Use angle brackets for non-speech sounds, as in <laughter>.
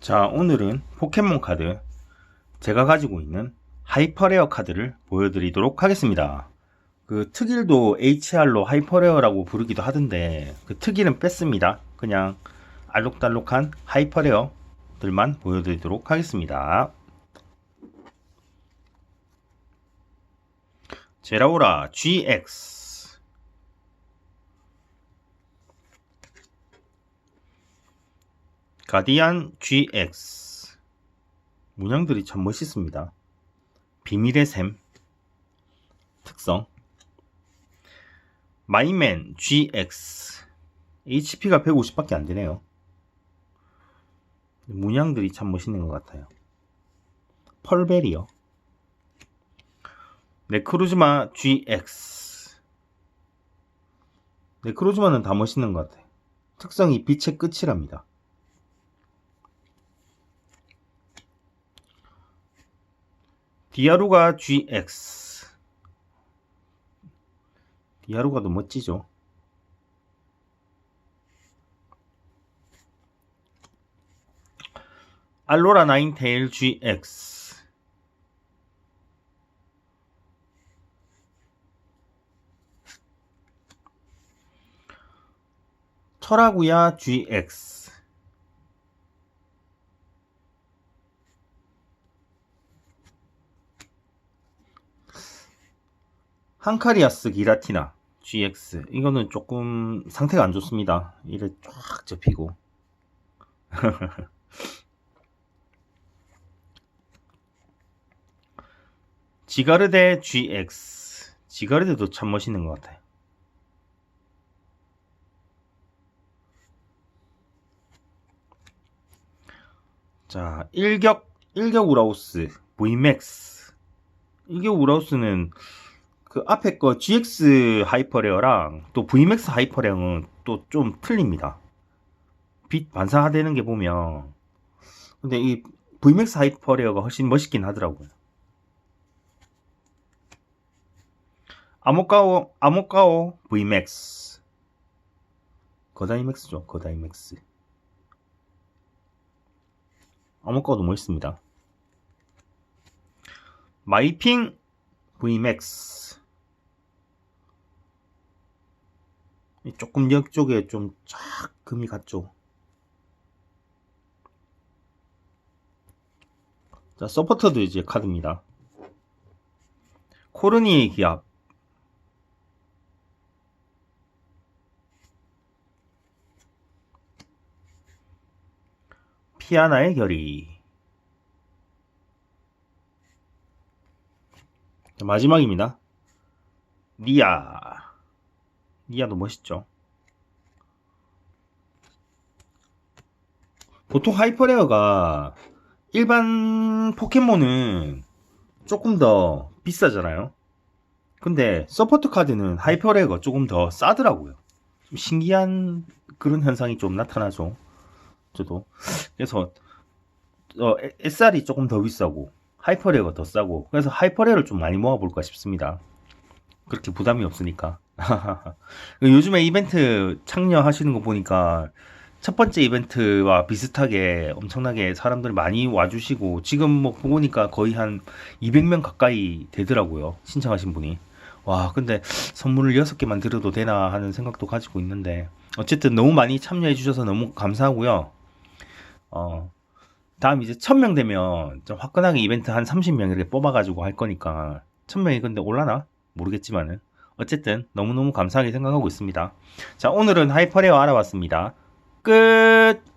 자, 오늘은 포켓몬 카드 제가 가지고 있는 하이퍼레어 카드를 보여드리도록 하겠습니다. 그 특일도 HR로 하이퍼레어라고 부르기도 하던데 그 특일은 뺐습니다. 그냥 알록달록한 하이퍼레어들만 보여드리도록 하겠습니다. 제라오라 GX 가디안 GX 문양들이 참 멋있습니다. 비밀의 샘 특성 마이맨 GX HP가 150밖에 안 되네요. 문양들이 참 멋있는 것 같아요. 펄베리어 네크로즈마 GX 네크로즈마는 다 멋있는 것 같아요. 특성이 빛의 끝이랍니다. 디아루가 GX 디아루가도 멋지죠? 알로라 나인테일 GX 철하구야 GX 한카리아스 기라티나 GX 이거는 조금 상태가 안 좋습니다. 이래 쫙 접히고 <laughs> 지가르데 GX 지가르데도 참 멋있는 것 같아요. 자, 일격 일격 우라우스 Vmax 일격 우라우스는 그 앞에 거 GX 하이퍼레어랑 또 VMAX 하이퍼레어는 또 좀 틀립니다. 빛 반사되는 게 보면 근데 이 VMAX 하이퍼레어가 훨씬 멋있긴 하더라고요. 아모카오 아모카오 VMAX 거다이맥스죠 거다이맥스 아모카오도 멋있습니다. 마이핑 VMAX 조금 옆쪽에 좀 쫙 금이 갔죠. 자, 서포터도 이제 카드입니다. 코르니 기압. 피아나의 결의. 자, 마지막입니다. 니아. 니아도 멋있죠. 보통 하이퍼레어가 일반 포켓몬은 조금 더 비싸잖아요. 근데 서포트 카드는 하이퍼레어가 조금 더 싸더라고요. 좀 신기한 그런 현상이 좀 나타나죠. 저도. 그래서 어, SR이 조금 더 비싸고 하이퍼레어가 더 싸고 그래서 하이퍼레어를 좀 많이 모아볼까 싶습니다. 그렇게 부담이 없으니까. 요즘에 이벤트 참여하시는 거 보니까 첫 번째 이벤트와 비슷하게 엄청나게 사람들 많이 와주시고 지금 뭐 보니까 거의 한 200명 가까이 되더라고요. 신청하신 분이. 와, 근데 선물을 6개만 드려도 되나 하는 생각도 가지고 있는데 어쨌든 너무 많이 참여해 주셔서 너무 감사하고요. 어, 다음 이제 1000명 되면 좀 화끈하게 이벤트 한 30명 이렇게 뽑아가지고 할 거니까 1000명이 근데 올라나? 모르겠지만은 어쨌든 너무너무 감사하게 생각하고 있습니다. 자, 오늘은 하이퍼레어 알아봤습니다. 끝!